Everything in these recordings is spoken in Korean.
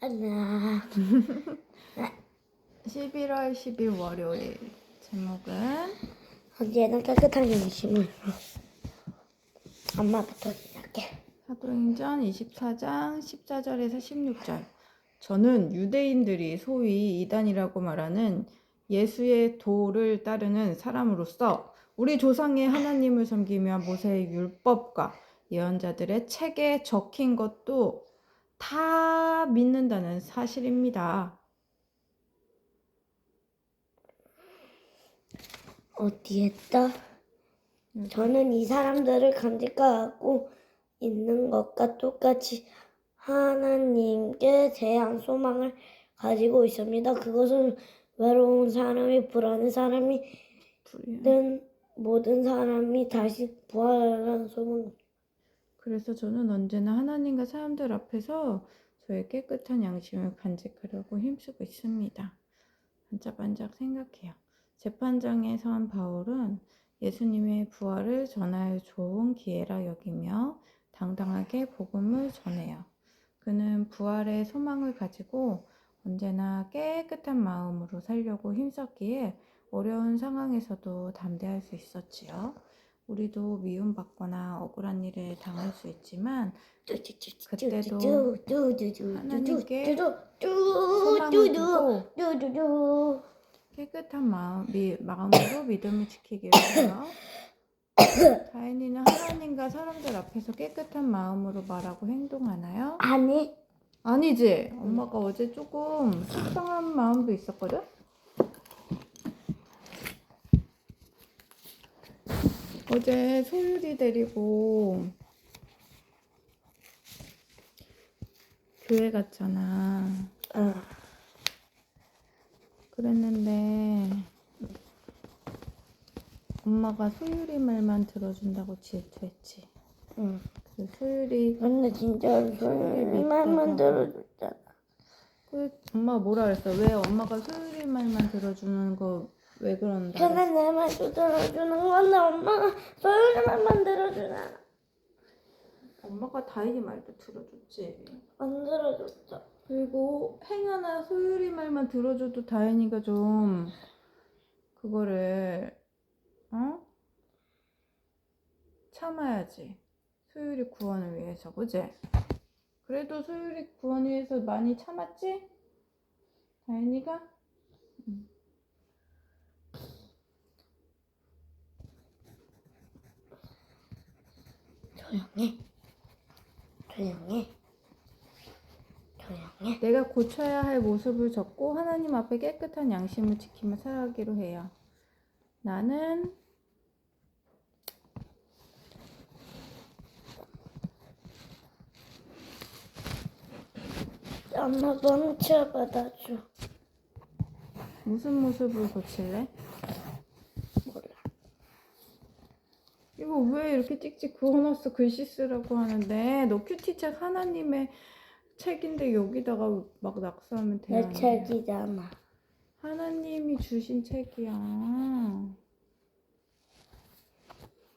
안녕. 11월 10일 월요일 제목은 언제나 깨끗한 양심으로. 엄마부터 시작해. 사도행전 24장 14절에서 16절. 저는 유대인들이 소위 이단이라고 말하는 예수의 도를 따르는 사람으로서 우리 조상의 하나님을 섬기며 모세의 율법과 예언자들의 책에 적힌 것도 다 믿는다는 사실입니다. 어디에 떠? 저는 이 사람들을 간직하고 있는 것과 똑같이 하나님께 대한 소망을 가지고 있습니다. 그것은 외로운 사람이 불안한 사람이 불이야. 든 모든 사람이 다시 부활하는 소망. 그래서 저는 언제나 하나님과 사람들 앞에서 저의 깨끗한 양심을 간직하려고 힘쓰고 있습니다. 반짝반짝 생각해요. 재판장에 선 바울은 예수님의 부활을 전할 좋은 기회라 여기며 당당하게 복음을 전해요. 그는 부활의 소망을 가지고 언제나 깨끗한 마음으로 살려고 힘썼기에 어려운 상황에서도 담대할 수 있었지요. 우리도 미움받거나 억울한 일을 당할 수 있지만 그때도 하나님께 소망을 깨끗한 마음, 미, 마음으로 믿음을 지키기를 해요. 다인이는 하나님과 사람들 앞에서 깨끗한 마음으로 말하고 행동하나요? 아니 아니지. 엄마가 어제 조금 속상한 마음도 있었거든? 어제 소율이 데리고 교회 갔잖아. 어, 그랬는데 엄마가 소율이 말만 들어준다고 질투했지. 응. 그 소율이 근데 진짜 소율이 말만 들어줬잖아. 그 엄마가 뭐라 그랬어? 왜 엄마가 소율이 말만 들어주는 거 왜 그런다? 걔는 내 말도 들어주는 건데 엄마가 소율이 말만 들어주잖아. 엄마가 다인이 말도 들어줬지. 안 들어줬어. 그리고 행여나 소율이 말만 들어줘도 다인이가 좀 그거를 어? 참아야지. 소율이 구원을 위해서, 그지? 그래도 소율이 구원을 위해서 많이 참았지? 다인이가? 응. 조용해. 조용해. 조용해. 내가 고쳐야 할 모습을 적고 하나님 앞에 깨끗한 양심을 지키며 살아가기로 해요. 나는 엄마 멈춰 받아줘. 무슨 모습을 고칠래? 몰라. 이거 왜 이렇게 찍찍 그어놨어? 글씨 쓰라고 하는데 너 큐티 책 하나님의 책인데 여기다가 막 낙서하면 돼. 내 책이잖아. 하나님이 주신 책이야.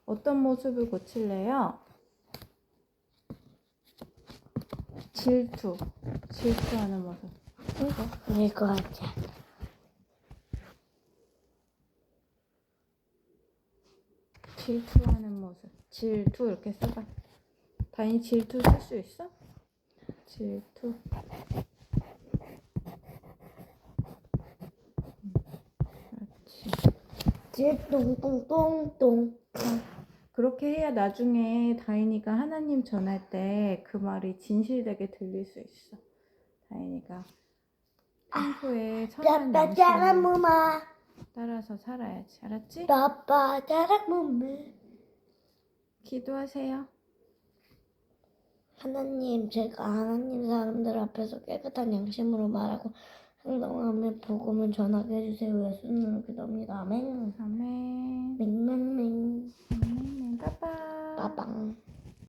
어떤 모습을 고칠래요? 질투. 질투하는 모습. 이거? 이거 하자. 질투하는 모습. 질투 이렇게 써봐. 다인이 질투 쓸 수 있어? 질투. 찔똥똥똥똥. 그렇게 해야 나중에 다인이가 하나님 전할 때 그 말이 진실되게 들릴 수 있어. 다인이가 평소에 양심을 무마. 따라서 살아야지. 알았지? 아빠 자랑 무마. 기도하세요. 하나님, 제가 하나님 사람들 앞에서 깨끗한 양심으로 말하고 행동하며 복음을 전하게 해주세요. 예수님을 기도합니다. 아멘. 아멘. 맹맹맹. 아멘. 빠빠. 빠빵.